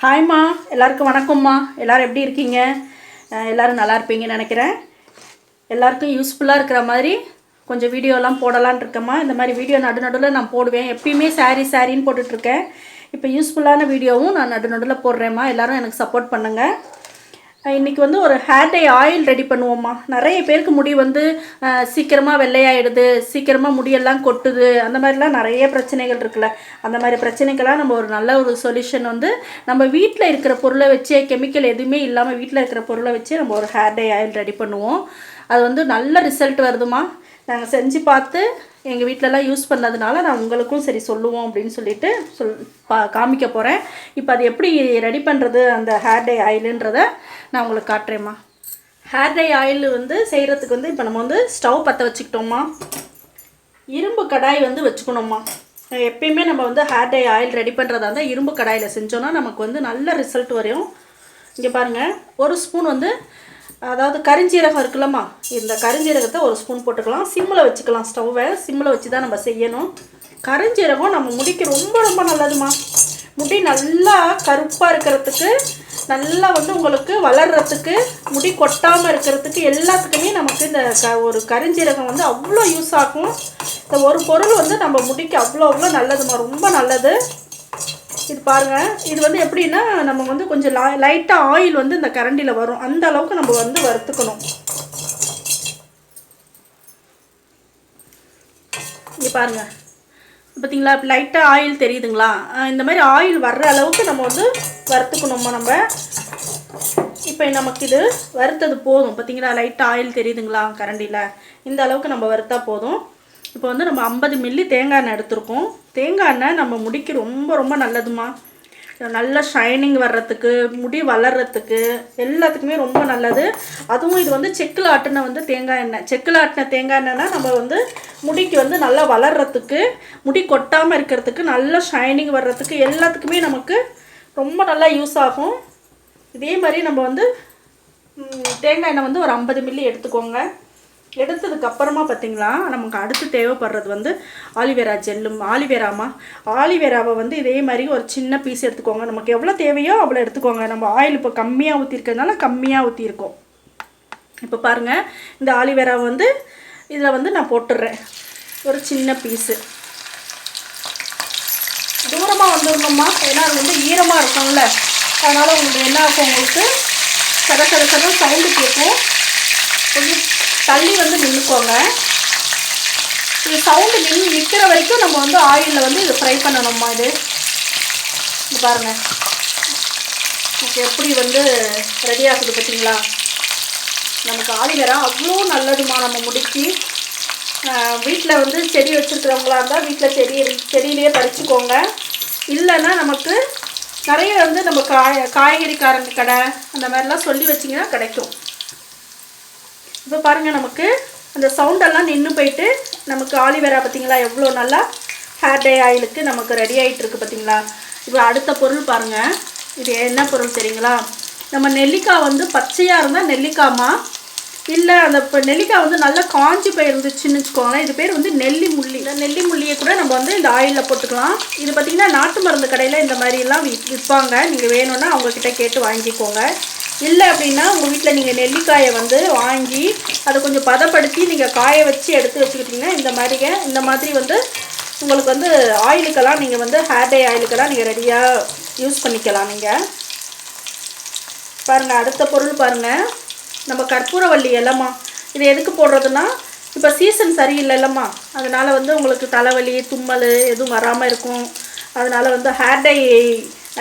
ஹாய்மா எல்லாருக்கும் வணக்கம்மா எல்லோரும் எப்படி இருக்கீங்க? எல்லோரும் நல்லா இருப்பீங்கன்னு நினைக்கிறேன். எல்லாருக்கும் யூஸ்ஃபுல்லாக இருக்கிற மாதிரி கொஞ்சம் வீடியோலாம் போடலான்னு இருக்கேம்மா இந்த மாதிரி வீடியோ நடு நடுவில் நான் போடுவேன். எப்பயுமே saree சாரின்னு போட்டுட்ருக்கேன் இப்போ யூஸ்ஃபுல்லான வீடியோவும் நான் நடு நடுவில் போடுறேம்மா எல்லோரும் எனக்கு சப்போர்ட் பண்ணுங்கள் இன்றைக்கி வந்து ஒரு ஹேர் டை ஆயில் ரெடி பண்ணுவோம்மா. நிறைய பேருக்கு முடி வந்து சீக்கிரமாக வெள்ளையாயிடுது சீக்கிரமாக முடியெல்லாம் கொட்டுது அந்த மாதிரிலாம் நிறைய பிரச்சனைகள் இருக்குல்ல. அந்த மாதிரி பிரச்சனைக்கெல்லாம் நம்ம ஒரு நல்ல ஒரு சொல்யூஷன் வந்து நம்ம வீட்டில் இருக்கிற பொருளை வச்சே கெமிக்கல் எதுவுமே இல்லாமல் வீட்டில் இருக்கிற பொருளை வச்சு நம்ம ஒரு ஹேர் டை ஆயில் ரெடி பண்ணுவோம். அது வந்து நல்ல ரிசல்ட் வருதுமா நாங்கள் செஞ்சு பார்த்து எங்கள் வீட்டிலலாம் யூஸ் பண்ணதுனால நான் உங்களுக்கும் சரி சொல்லுவோம் அப்படின்னு சொல்லிட்டு சொல் பா காமிக்க போகிறேன் இப்போ அது எப்படி ரெடி பண்ணுறது அந்த ஹேர் டை ஆயிலுன்றதை நான் உங்களுக்கு காட்டுறேம்மா. ஹேர் டை ஆயில் வந்து செய்கிறதுக்கு வந்து இப்போ நம்ம வந்து ஸ்டவ் பற்ற வச்சுக்கிட்டோம்மா. இரும்பு கடாய் வந்து வச்சுக்கணும்மா. எப்பயுமே நம்ம வந்து ஹேர் டை ஆயில் ரெடி பண்ணுறதா இருந்தால் இரும்பு கடாயில் செஞ்சோன்னா நமக்கு வந்து நல்ல ரிசல்ட் வரும். இங்கே பாருங்கள் ஒரு ஸ்பூன் வந்து அதாவது கரிஞ்சீரகம் இருக்குல்லம்மா. இந்த கரிஞ்சீரகத்தை ஒரு ஸ்பூன் போட்டுக்கலாம். சிம்மில் வச்சுக்கலாம். ஸ்டவ்வை சிம்மில் வச்சு தான் நம்ம செய்யணும். கரிஞ்சீரகம் நம்ம முடிக்கு ரொம்ப ரொம்ப நல்லதுமா முடி நல்லா கருப்பாக இருக்கிறதுக்கு நல்லா வந்து உங்களுக்கு வளர்கிறதுக்கு முடி கொட்டாமல் இருக்கிறதுக்கு எல்லாத்துக்குமே நமக்கு இந்த க ஒரு கரிஞ்சீரகம் வந்து அவ்வளோ யூஸ் ஆகும். இந்த ஒரு பொருள் வந்து நம்ம முடிக்கு அவ்வளோ அவ்வளோ நல்லதுமா ரொம்ப நல்லது. இது பாருங்கள் இது வந்து எப்படின்னா நம்ம வந்து கொஞ்சம் லைட்டாக ஆயில் வந்து இந்த கரண்டியில் வரும். அந்த அளவுக்கு நம்ம வந்து வறுத்துக்கணும். இங்கே பாருங்க. பார்த்தீங்களா? லைட்டாக ஆயில் தெரியுதுங்களா? இந்த மாதிரி ஆயில் வர்ற அளவுக்கு நம்ம வந்து வறுத்துக்கணுமா நம்ம? இப்போ நமக்கு இது வறுத்தது போதும். பார்த்தீங்களா? லைட்டாக ஆயில் தெரியுதுங்களா? கரண்டியில் இந்த அளவுக்கு நம்ம வறுத்தா போதும். இப்போ வந்து நம்ம ஐம்பது மில்லி தேங்காய் எண்ணெய் எடுத்திருக்கோம். தேங்காய் எண்ணெய் நம்ம முடிக்கு ரொம்ப ரொம்ப நல்லதுமா. நல்ல ஷைனிங் வர்றதுக்கு முடி வளர்றதுக்கு எல்லாத்துக்குமே ரொம்ப நல்லது. அதுவும் இது வந்து செக்கில் ஆட்டின வந்து தேங்காய் எண்ணெய். செக்கில் ஆட்டின தேங்காய் எண்ணெய்னா நம்ம வந்து முடிக்கு வந்து நல்லா வளர்றதுக்கு முடி கொட்டாமல் இருக்கிறதுக்கு நல்ல ஷைனிங் வர்றதுக்கு எல்லாத்துக்குமே நமக்கு ரொம்ப நல்லா யூஸ் ஆகும். இதே மாதிரி நம்ம வந்து தேங்காய் எண்ணெய் வந்து ஒரு ஐம்பது மில்லி எடுத்துக்கோங்க. எடுத்ததுக்கு அப்புறமா பார்த்தீங்களா நமக்கு அடுத்து தேவைப்படுறது வந்து ஆலிவேரா ஜெல்லும் ஆலிவேராமா? ஆலிவேராவை வந்து இதே மாதிரி ஒரு சின்ன பீஸ் எடுத்துக்கோங்க. நமக்கு எவ்வளோ தேவையோ அவ்வளோ எடுத்துக்கோங்க. நம்ம ஆயில் இப்போ கம்மியாக ஊற்றிருக்கிறதுனால கம்மியாக ஊற்றிருக்கோம் இப்போ பாருங்கள் இந்த ஆலிவேராவை வந்து இதில் வந்து நான் போட்டுடுறேன் ஒரு சின்ன பீஸு தூரமாக வந்துடணுமா ஏன்னா அது வந்து ஈரமாக இருக்கும்ல. அதனால் உங்களுக்கு என்ன ஆகும் உங்களுக்கு சட சட சட சவுண்டு கேட்கும். கொஞ்சம் தள்ளி வந்து நின்றுக்கோங்க இது சவுண்டு நின்று நிற்கிற வரைக்கும் நம்ம வந்து ஆயிலில் வந்து இது ஃப்ரை பண்ணணுமா இது. இது பாருங்கள் ஓகே எப்படி வந்து ரெடி ஆகுது பார்த்தீங்களா? நமக்கு ஆலிவேரா அவ்வளோ நல்லதுமா நம்ம முடிக்கு. வீட்டில் வந்து செடி வச்சுருக்கிறவங்களா இருந்தால் வீட்டில் செடி செடியிலேயே பறிச்சுக்கோங்க. இல்லைன்னா நமக்கு நிறைய வந்து நம்ம காய காய்கறிக்காரங்க கடை அந்த மாதிரிலாம் சொல்லி வச்சிங்கன்னா கிடைக்கும். இப்போ பாருங்கள் நமக்கு அந்த சவுண்டெல்லாம் நின்று போயிட்டு நமக்கு ஆலிவேரா பார்த்தீங்களா எவ்வளோ நல்லா ஹேர் டே ஆயிலுக்கு நமக்கு ரெடி ஆகிட்டுருக்கு பார்த்தீங்களா இப்போ அடுத்த பொருள் பாருங்கள் இது என்ன பொருள் தெரியுங்களா? நம்ம நெல்லிக்காய் வந்து பச்சையாக இருந்தால் நெல்லிக்காய்மா இல்லை அந்த இப்போ நெல்லிக்காய் வந்து நல்லா காஞ்சி போயிருந்துச்சுன்னு வச்சுக்கோங்களேன். இது பேர் வந்து நெல்லி முள்ளி. இந்த நெல்லி முள்ளியை கூட நம்ம வந்து இந்த ஆயிலில் போட்டுக்கலாம். இது பார்த்திங்கன்னா நாட்டு மருந்து கடையில் இந்த மாதிரிலாம் விற்பாங்க நீங்கள் வேணும்னா அவங்கக்கிட்ட கேட்டு வாங்கிக்கோங்க. இல்லை அப்படின்னா உங்கள் வீட்டில் நீங்கள் நெல்லிக்காயை வந்து வாங்கி அதை கொஞ்சம் பதப்படுத்தி நீங்கள் காய வச்சு எடுத்து வச்சுக்கிட்டிங்கன்னா இந்த மாதிரிங்க இந்த மாதிரி வந்து உங்களுக்கு வந்து ஆயிலுக்கெல்லாம் நீங்கள் வந்து ஹேர்டே ஆயிலுக்கெல்லாம் நீங்கள் ரெடியாக யூஸ் பண்ணிக்கலாம் நீங்கள் பாருங்கள் அடுத்த பொருள் பாருங்கள் நம்ம கற்பூரவள்ளி இலமா இது எதுக்கு போடுறதுன்னா இப்போ சீசன் சரியில்லைல்லம்மா அதனால் வந்து உங்களுக்கு தலைவலி தும்மல் எதுவும் வராமல் இருக்கும். அதனால் வந்து ஹேர் டை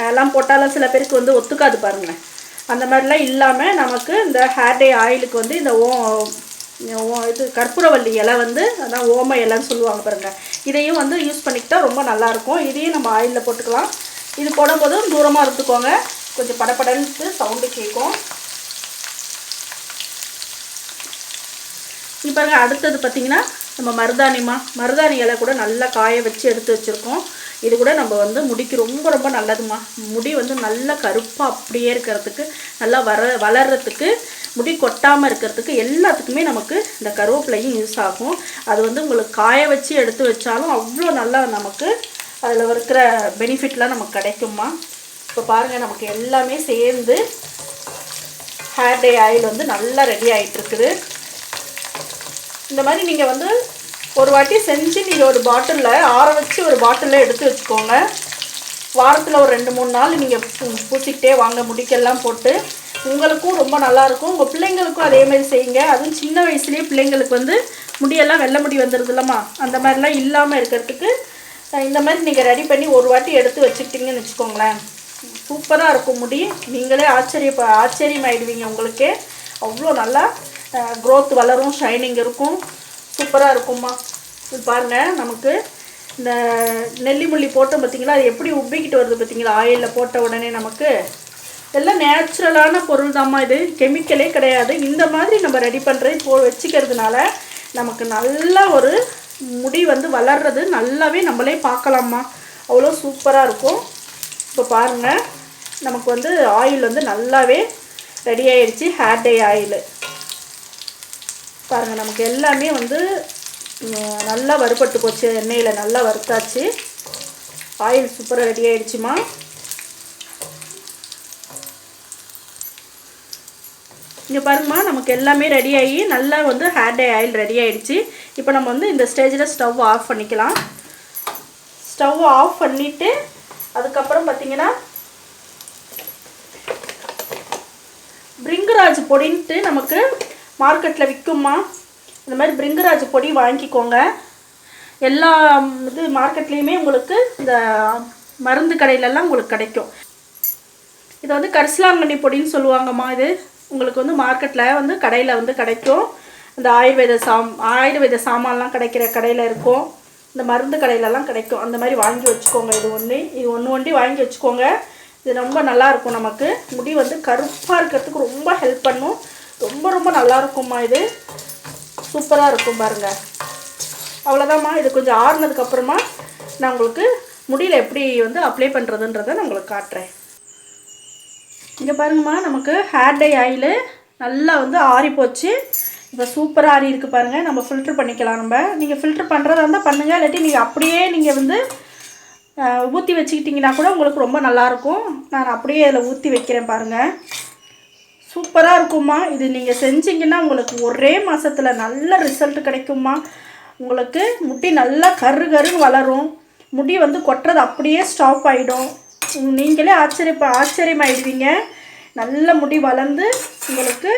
எல்லாம் போட்டாலும் சில பேருக்கு வந்து ஒத்துக்காது பாருங்கள் அந்த மாதிரிலாம் இல்லாமல் நமக்கு இந்த ஹேர்டே ஆயிலுக்கு வந்து இந்த ஓ ஓ- இது கற்பூரவள்ளி இலை வந்து அதான் ஓம இலைன்னு சொல்லுவாங்க பாருங்கள் இதையும் வந்து யூஸ் பண்ணிக்கிட்டா ரொம்ப நல்லாயிருக்கும். இதையும் நம்ம ஆயிலில் போட்டுக்கலாம். இது போடும்போது தூரமாக இருந்துக்கோங்க கொஞ்சம் படப்படன்ட்டு சவுண்டு கேட்கும் இப்போ அடுத்தது பார்த்திங்கன்னா நம்ம மருதாணிமா மருதாணி இலை கூட நல்லா காய வச்சு எடுத்து வச்சுருக்கோம். இது கூட நம்ம வந்து முடிக்கு ரொம்ப ரொம்ப நல்லதுமா. முடி வந்து நல்லா கருப்பாக அப்படியே இருக்கிறதுக்கு நல்லா வர வளர்கிறதுக்கு முடி கொட்டாமல் இருக்கிறதுக்கு எல்லாத்துக்குமே நமக்கு இந்த கருவேப்பிலையும் யூஸ் ஆகும். அது வந்து உங்களுக்கு காய வச்சு எடுத்து வச்சாலும் அவ்வளோ நல்லா நமக்கு அதில் இருக்கிற பெனிஃபிட்லாம் நமக்கு கிடைக்குமா இப்போ பாருங்கள் நமக்கு எல்லாமே சேர்ந்து ஹேர் டே ஆயில் வந்து நல்லா ரெடி ஆகிட்டுருக்குது இந்த மாதிரி நீங்கள் வந்து ஒரு வாட்டி செஞ்சு நீங்கள் ஒரு பாட்டிலில் ஆற வச்சு ஒரு பாட்டிலில் எடுத்து வச்சுக்கோங்க. வாரத்தில் ஒரு ரெண்டு மூணு நாள் நீங்கள் பூசிக்கிட்டே வாங்க முடிக்கெல்லாம் போட்டு. உங்களுக்கும் ரொம்ப நல்லாயிருக்கும் உங்கள் பிள்ளைங்களுக்கும் அதே மாதிரி செய்யுங்க. அதுவும் சின்ன வயசுலேயே பிள்ளைங்களுக்கு வந்து முடியெல்லாம் வெள்ளை முடி வந்துடுது இல்லைம்மா? அந்த மாதிரிலாம் இல்லாமல் இருக்கிறதுக்கு இந்த மாதிரி நீங்கள் ரெடி பண்ணி ஒரு வாட்டி எடுத்து வச்சுக்கிட்டீங்கன்னு வச்சுக்கோங்களேன். சூப்பராக இருக்கும் முடி. நீங்களே ஆச்சரிய ஆச்சரியமாயிடுவீங்க உங்களுக்கே. அவ்வளோ நல்லா க்ரோத் வளரும் ஷைனிங் இருக்கும். சூப்பராக இருக்கும்மா. இது பாருங்கள் நமக்கு இந்த நெல்லி முள்ளி போட்டோம் பார்த்தீங்களா அது எப்படி உப்பிக்கிட்டு வருது பார்த்தீங்களா ஆயிலில் போட்ட உடனே நமக்கு. எல்லாம் நேச்சுரலான பொருள் தாம்மா இது. கெமிக்கலே கிடையாது. இந்த மாதிரி நம்ம ரெடி பண்ணுறது போ வச்சுக்கிறதுனால நமக்கு நல்ல ஒரு முடி வந்து வளர்றது நல்லாவே நம்மளே பார்க்கலாம்மா. அவ்வளோ சூப்பராக இருக்கும். இப்போ பாருங்கள் நமக்கு வந்து ஆயில் வந்து நல்லாவே ரெடி ஆயிடுச்சு ஹேர் டே ஆயில் பாருங்கள் நமக்கு எல்லாமே வந்து நல்லா வறுபட்டு போச்சு எண்ணெயில் நல்லா வறுத்தாச்சு. ஆயில் சூப்பராக ரெடி ஆயிடுச்சுமா? இங்கே பாருங்கம்மா நமக்கு எல்லாமே ரெடி ஆகி நல்லா வந்து ஹேர் டே ஆயில் ரெடி ஆகிடுச்சு இப்போ நம்ம வந்து இந்த ஸ்டேஜில் ஸ்டவ் ஆஃப் பண்ணிக்கலாம். ஸ்டவ் ஆஃப் பண்ணிவிட்டு அதுக்கப்புறம் பார்த்திங்கன்னா பிரிங்கராஜ் பொடின்ட்டு நமக்கு மார்க்கெட்டில் விற்குமா இந்த மாதிரி பிரிங்கராஜ் பொடி வாங்கிக்கோங்க. எல்லா இது மார்க்கெட்லேயுமே உங்களுக்கு இந்த மருந்து கடையிலலாம் உங்களுக்கு கிடைக்கும். இது வந்து கரிசலாங்கண்ணி பொடின்னு சொல்லுவாங்கம்மா இது. உங்களுக்கு வந்து மார்க்கெட்டில் வந்து கடையில் வந்து கிடைக்கும். இந்த ஆயுர்வேத சாம் ஆயுர்வேத சாமான்லாம் கிடைக்கிற கடையில் இருக்கும். இந்த மருந்து கடையிலலாம் கிடைக்கும். அந்த மாதிரி வாங்கி வச்சுக்கோங்க இது ஒன்று இது ஒன்று ஒண்டி வாங்கி வச்சுக்கோங்க. இது ரொம்ப நல்லா இருக்கும் நமக்கு. முடி வந்து கருப்பாக இருக்கிறதுக்கு ரொம்ப ஹெல்ப் பண்ணும். ரொம்ப ரொம்ப நல்லா இருக்கும்மா இது. சூப்பராக இருக்கும் பாருங்க. அவ்வளோதாம்மா இது கொஞ்சம் ஆறுனதுக்கப்புறமா நான் உங்களுக்கு முடியல எப்படி வந்து அப்ளை பண்ணுறதுன்றதை நான் உங்களுக்கு காட்டுறேன். இங்கே பாருங்கம்மா நமக்கு ஹேர் டை ஆயில் நல்லா வந்து ஆறி போச்சு. இப்போ சூப்பராக ஆறி இருக்குது பாருங்கள் நம்ம ஃபில்ட்ரு பண்ணிக்கலாம் நம்ம. நீங்கள் ஃபில்ட்ரு பண்ணுறதா இருந்தால் பண்ணுங்கள் இல்லாட்டி நீங்கள் அப்படியே நீங்கள் வந்து ஊற்றி வச்சுக்கிட்டிங்கன்னா கூட உங்களுக்கு ரொம்ப நல்லாயிருக்கும் நான் அப்படியே அதில் ஊற்றி வைக்கிறேன் பாருங்கள் சூப்பராக இருக்கும்மா. இது நீங்கள் செஞ்சிங்கன்னா உங்களுக்கு ஒரே மாதத்தில் நல்ல ரிசல்ட் கிடைக்கும்மா. உங்களுக்கு முடி நல்லா கரு கருன்னு வளரும். முடி வந்து கொட்டுறது அப்படியே ஸ்டாப் ஆகிடும் நீங்களே ஆச்சரியப்ப ஆச்சரியமாயிடுவீங்க. நல்ல முடி வளர்ந்து உங்களுக்கு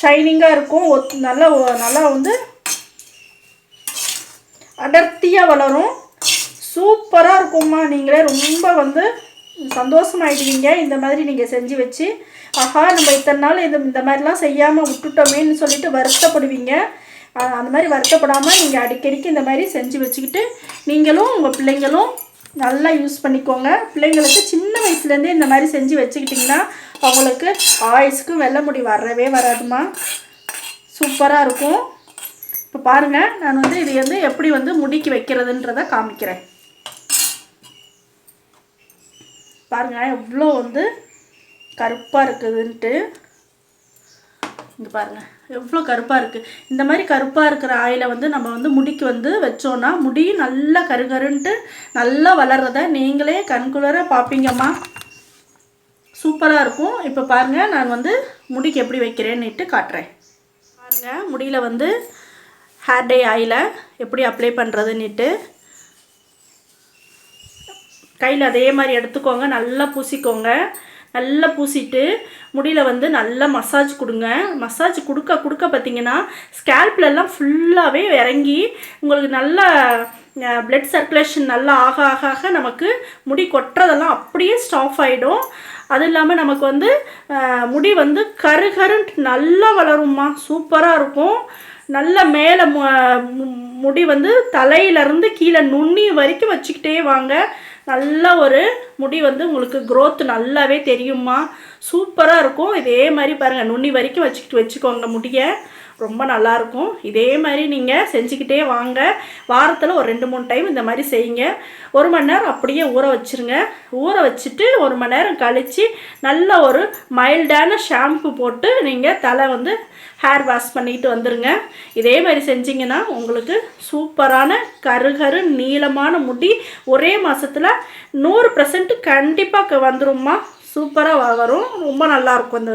ஷைனிங்காக இருக்கும். ஒத் நல்லா நல்லா வந்து அடர்த்தியாக வளரும். சூப்பராக இருக்கும்மா. நீங்களே ரொம்ப வந்து சந்தோஷமாயிடுவீங்க. இந்த மாதிரி நீங்கள் செஞ்சு வச்சு ஆஹா நம்ம இத்தனை நாள் இது இந்த மாதிரிலாம் செய்யாமல் விட்டுட்டோமேன்னு சொல்லிட்டு வருத்தப்படுவீங்க. அந்த மாதிரி வருத்தப்படாமல் நீங்கள் அடிக்கடிக்கு இந்த மாதிரி செஞ்சு வச்சுக்கிட்டு நீங்களும் உங்கள் பிள்ளைங்களும் நல்லா யூஸ் பண்ணிக்கோங்க. பிள்ளைங்களுக்கு சின்ன வயசுலேருந்தே இந்த மாதிரி செஞ்சு வச்சுக்கிட்டிங்கன்னா அவங்களுக்கு ஆயுஸ்க்கும் வெள்ளை முடி வரவே வராதுமா சூப்பராக இருக்கும். இப்போ பாருங்கள் நான் வந்து இது வந்து எப்படி வந்து முடிக்கு வைக்கிறதுன்றதை காமிக்கிறேன். பாருங்கள் எவ்வளோ வந்து கருப்பாக இருக்குதுன்ட்டு. இங்கே பாருங்கள் எவ்வளோ கருப்பாக இருக்குது இந்த மாதிரி கருப்பாக இருக்கிற ஆயிலை வந்து நம்ம வந்து முடிக்கு வந்து வச்சோன்னா முடி நல்லா கருகருன்ட்டு நல்லா வளர்றத நீங்களே கண்குளர பார்ப்பீங்கம்மா சூப்பராக இருக்கும். இப்போ பாருங்கள் நான் வந்து முடிக்கு எப்படி வைக்கிறேன்னுட்டு காட்டுறேன். பாருங்கள் முடியில் வந்து ஹேர் டே ஆயிலை எப்படி அப்ளை பண்ணுறதுன்னுட்டு கையில் அதே மாதிரி எடுத்துக்கோங்க. நல்லா பூசிக்கோங்க. நல்லா பூசிட்டு முடியில் வந்து நல்லா மசாஜ் கொடுங்க. மசாஜ் கொடுக்க கொடுக்க பார்த்தீங்கன்னா ஸ்கேல்ப்லெல்லாம் ஃபுல்லாகவே இறங்கி உங்களுக்கு நல்லா பிளட் சர்க்குலேஷன் நல்லா ஆக ஆக ஆக நமக்கு முடி கொட்டுறதெல்லாம் அப்படியே ஸ்டாஃப் ஆகிடும் அது இல்லாமல் நமக்கு வந்து முடி வந்து கரு கருன்ட்டு நல்லா வளரும்மா. சூப்பராக இருக்கும். நல்ல மேலே முடி வந்து தலையிலேருந்து கீழே நுண்ணி வரைக்கும் வச்சுக்கிட்டே வாங்க. நல்ல ஒரு முடி வந்து உங்களுக்கு க்ரோத் நல்லாவே தெரியுமா சூப்பராக இருக்கும். இதே மாதிரி பாருங்கள் நுண்ணி வரைக்கும் வச்சுக்கிட்டு வச்சுக்கோங்க முடியை. ரொம்ப நல்லாயிருக்கும் இதே மாதிரி நீங்கள் செஞ்சுக்கிட்டே வாங்க. வாரத்தில் ஒரு ரெண்டு மூணு டைம் இந்த மாதிரி செய்யுங்க. ஒரு மணி நேரம் அப்படியே ஊற வச்சுருங்க. ஊற வச்சுட்டு ஒரு மணி நேரம் கழித்து நல்ல ஒரு மைல்டான ஷாம்பு போட்டு நீங்கள் தலை வந்து ஹேர் வாஷ் பண்ணிட்டு வந்துடுங்க இதே மாதிரி செஞ்சிங்கன்னா உங்களுக்கு சூப்பரான கருகரு நீளமான முடி ஒரே மாதத்தில் நூறு பர்சன்ட் கண்டிப்பாக வந்துரும்மா. சூப்பராக வரும். ரொம்ப நல்லாயிருக்கும் இந்த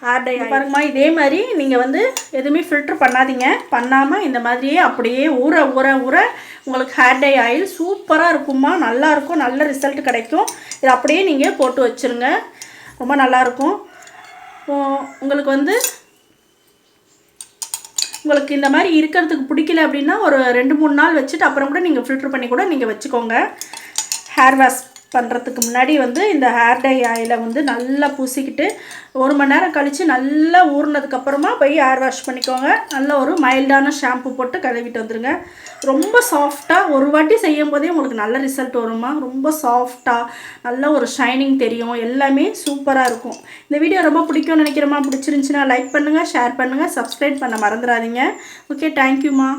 ஹேர் டை பாருங்கம்மா இதே மாதிரி நீங்கள் வந்து எதுவுமே ஃபில்டர் பண்ணாதீங்க. பண்ணாமல் இந்த மாதிரியே அப்படியே ஊற ஊற ஊற உங்களுக்கு ஹேர் டை ஆயில் சூப்பராக இருக்கும்மா. நல்லாயிருக்கும் நல்ல ரிசல்ட் கிடைக்கும். இதை அப்படியே நீங்கள் போட்டு வச்சுருங்க. ரொம்ப நல்லாயிருக்கும் உங்களுக்கு வந்து உங்களுக்கு இந்த மாதிரி இருக்கிறதுக்கு பிடிக்கல அப்படின்னா ஒரு ரெண்டு மூணு நாள் வச்சுட்டு அப்புறம் கூட நீங்கள் ஃபில்ட்ரு பண்ணி கூட நீங்கள் வச்சுக்கோங்க. ஹேர் வாஷ் பண்ணுறதுக்கு முன்னாடி வந்து இந்த ஹேர் டை ஆயிலை வந்து நல்லா பூசிக்கிட்டு ஒரு மணி நேரம் கழித்து நல்லா ஊறினதுக்கப்புறமா போய் ஹேர் வாஷ் பண்ணிக்கோங்க. நல்ல ஒரு மைல்டான ஷாம்பு போட்டு கழுவிட்டு வந்துடுங்க ரொம்ப சாஃப்டாக ஒரு வாட்டி செய்யும் போதே உங்களுக்கு நல்ல ரிசல்ட் வருமா ரொம்ப சாஃப்டாக நல்ல ஒரு ஷைனிங் தெரியும். எல்லாமே சூப்பராக இருக்கும். இந்த வீடியோ ரொம்ப பிடிக்கும்னு நினைக்கிறோமா பிடிச்சிருந்துச்சின்னா லைக் பண்ணுங்கள் ஷேர் பண்ணுங்கள் சப்ஸ்கிரைப் பண்ண மறந்துடாதீங்க. ஓகே தேங்க்யூம்மா